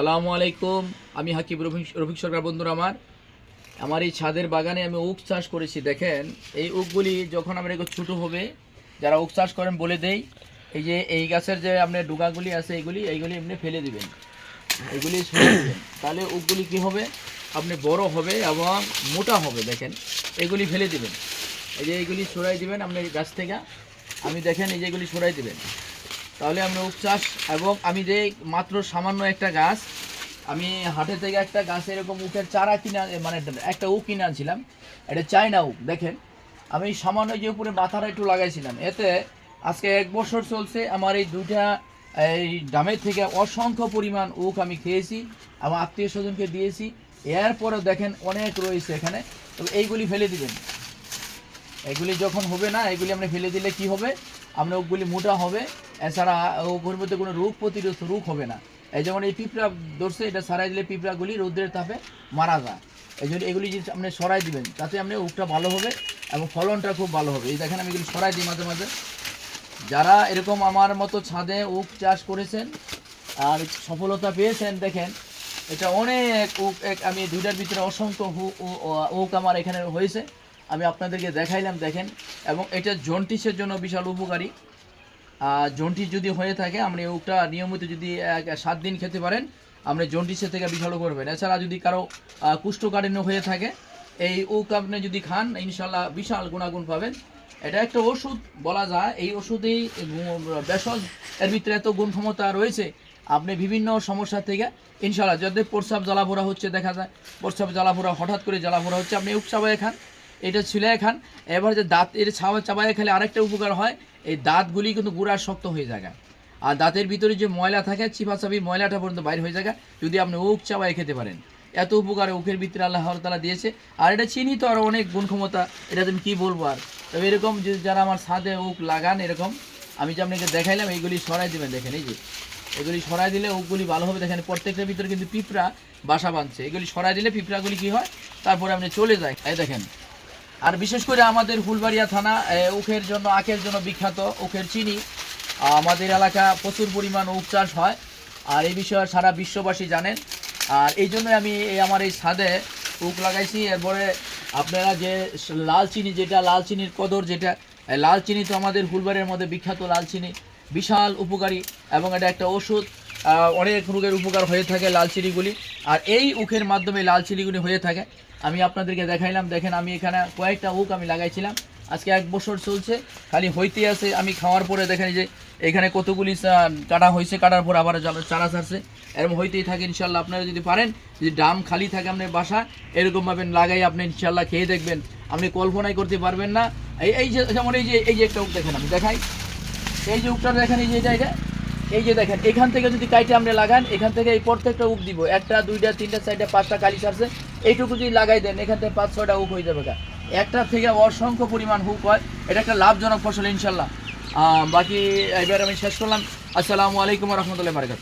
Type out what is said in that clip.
সালামু আলাইকুম। আমি হাকিব রফিক রফিক সরকার বন্ধুরা আমার। আমার এই ছাদের বাগানে আমি উক চাষ করেছি, দেখেন। এই উকগুলি যখন আমার এগুলো ছোটো হবে, যারা উক চাষ করেন বলে দেই, এই যে এই গাছের যে আপনার ডুগাগুলি আছে এইগুলি এইগুলি এমনি ফেলে দিবেন। এগুলি তাহলে উকগুলি কি হবে? আপনি বড় হবে এবং মোটা হবে, দেখেন। এগুলি ফেলে দিবেন। এই যে এইগুলি সরাই দিবেন আপনি গাছ থেকে। আমি দেখেন এই যে এগুলি সরাই দিবেন। তাহলে আমরা উক চাষ এবং আমি যে মাত্র সামান্য একটা গাছ, আমি হাটে থেকে একটা গাছ এরকম উকের চারা কিনা মানে একটা উক কিনে আনছিলাম। এটা চাইনা উক দেখেন। আমি সামান্য যে উপরে মাথাটা একটু লাগাইছিলাম, এতে আজকে এক বছর চলছে আমার এই দুইটা, এই ডামের থেকে অসংখ্য পরিমাণ উক আমি খেয়েছি, আমার আত্মীয় স্বজনকে দিয়েছি। এরপরেও দেখেন অনেক রয়েছে এখানে। তবে এইগুলি ফেলে দিবেন। এগুলি যখন হবে না, এগুলি আমরা ফেলে দিলে কি হবে? আমরা ওগুলি মোটা হবে। এছাড়া ওগুলোর মধ্যে কোনো রোগ প্রতিরোধ রোগ হবে না। এই যেমন এই পিঁপড়া ধরছে, এটা সারাই দিলে পিঁপড়াগুলি রৌদ্রের তাপে মারা যায়। এই জন্য এগুলি যদি আপনি সরাই দিবেন, তাতে আপনি উকটা ভালো হবে এবং ফলনটা খুব ভালো হবে। এই দেখেন আমি এগুলি সরাই দিই মাঝে মাঝে। যারা এরকম আমার মতো ছাদে উক চাষ করেছেন আর সফলতা পেয়েছেন, দেখেন এটা অনেক উক, এক আমি দুইটার ভিতরে অসংখ্য উক আমার এখানে হয়েছে। আমি আপনাদেরকে দেখাইলাম, দেখেন। এবং এটা জন্টিসের জন্য বিশাল উপকারী। জন্টিস যদি হয়ে থাকে, আপনি উকটা নিয়মিত যদি সাত দিন খেতে পারেন, আপনি জন্টিসের থেকে বিশাল করবেন এছাড়া যদি কারও কুষ্ঠকাঠিন্য হয়ে থাকে, এই উক আপনি যদি খান ইনশাল্লাহ বিশাল গুণাগুণ পাবেন। এটা একটা ওষুধ বলা যায়। এই ওষুধেই ভেষজ, এর ভিতরে এত গুণ ক্ষমতা রয়েছে, আপনি বিভিন্ন সমস্যা থেকে ইনশাল্লাহ যাদের প্রস্রাব জ্বালাপোড়া হচ্ছে, দেখা যায়, প্রস্রাব জ্বালাপোড়া, হঠাৎ করে জ্বালাপোড়া হচ্ছে, আপনি উক খান। এটা ছিলাই খান। এবার যে দাঁত এর ছাওয়া চাবাই খেলে আরেকটা উপকার হয়, এই দাঁতগুলি কিন্তু গুড়ার শক্ত হয়ে যায়। আর দাঁতের ভিতরে যে ময়লা থাকে চিপাচাপি ময়লাটা পর্যন্ত বাইর হয়ে যায়। যদি আপনি উক চাবাই খেতে পারেন, এত উপকারে উকের ভিতরে আল্লাহ তালা দিয়েছে। আর এটা চিনি তো আরও অনেক গুণ ক্ষমতা, এটা তুমি কী বলব আর? তবে এরকম যে যারা আমার ছাদে উক লাগান, এরকম, আমি যে আপনাকে দেখাইলাম, এইগুলি সরাই দেবেন, দেখেন, এই যে। এগুলি সরাই দিলে উকগুলি ভালো হবে। দেখেন, প্রত্যেকটার ভিতরে কিন্তু পিঁপড়া বাসা বাঁধছে। এগুলি সরাই দিলে পিঁপড়াগুলি কী হয়? তারপরে আপনি চলে যায়। এই দেখেন আর বিশেষ করে আমাদের ফুলবাড়িয়া থানা উখের জন্য, আখের জন্য বিখ্যাত উখের চিনি। আমাদের এলাকা প্রচুর পরিমাণ উখ চাষ হয়। আর এই বিষয়ে সারা বিশ্ববাসী জানেন। আর এই জন্য আমি এই আমার এই ছাদে উক লাগাইছি। এরপরে আপনারা যে লাল চিনি যেটা, লাল চিনির কদর যেটা লাল চিনি তো আমাদের ফুলবাড়ির মধ্যে বিখ্যাত লাল চিনি। বিশাল উপকারী এবং এটা একটা ওষুধ। অনেক রোগের উপকার হয়ে থাকে লাল চিনিগুলি। আর এই উখের মাধ্যমে লাল চিনিগুলি হয়ে থাকে। আমি আপনাদেরকে দেখাইলাম, দেখেন আমি এখানে কয়েকটা উক আমি লাগাইছিলাম। আজকে এক বছর চলছে, খালি হইতে আছে। আমি খাওয়ার পরে দেখেন যে, এখানে কতগুলি কাটা হয়েছে কাটার পর আবার চারা ছাড়ছে। এরকম হইতেই থাকে ইনশাল্লাহ আপনারা যদি পারেন, যদি ডাম খালি থাকে আপনার বাসা এরকমভাবে লাগাই আপনি ইনশাল্লাহ খেয়ে দেখবেন। আপনি কল্পনাই করতে পারবেন না। এই এই যে, যেমন এই যে এই যে একটা উক দেখেন আমি দেখাই। এই যে উকটা দেখেন, এই যে এটা এই যে দেখেন, এখান থেকে যদি কাইটে আমরা লাগান, এখান থেকে এই প্রত্যেকটা উক দিব। একটা, দুইটা, তিনটা, চারটা, পাঁচটা কালি সারছে এইটুকু যদি লাগাই দেন, এখান থেকে পাঁচ, ছয়টা উক হয়ে যাবে। একটা থেকে অসংখ্য পরিমাণ হুক হয়। এটা একটা লাভজনক ফসল, ইনশাল্লাহ। বাকি, এবার আমি শেষ করলাম। আসসালামু আলাইকুম রহমতুল্লাহ বারকাত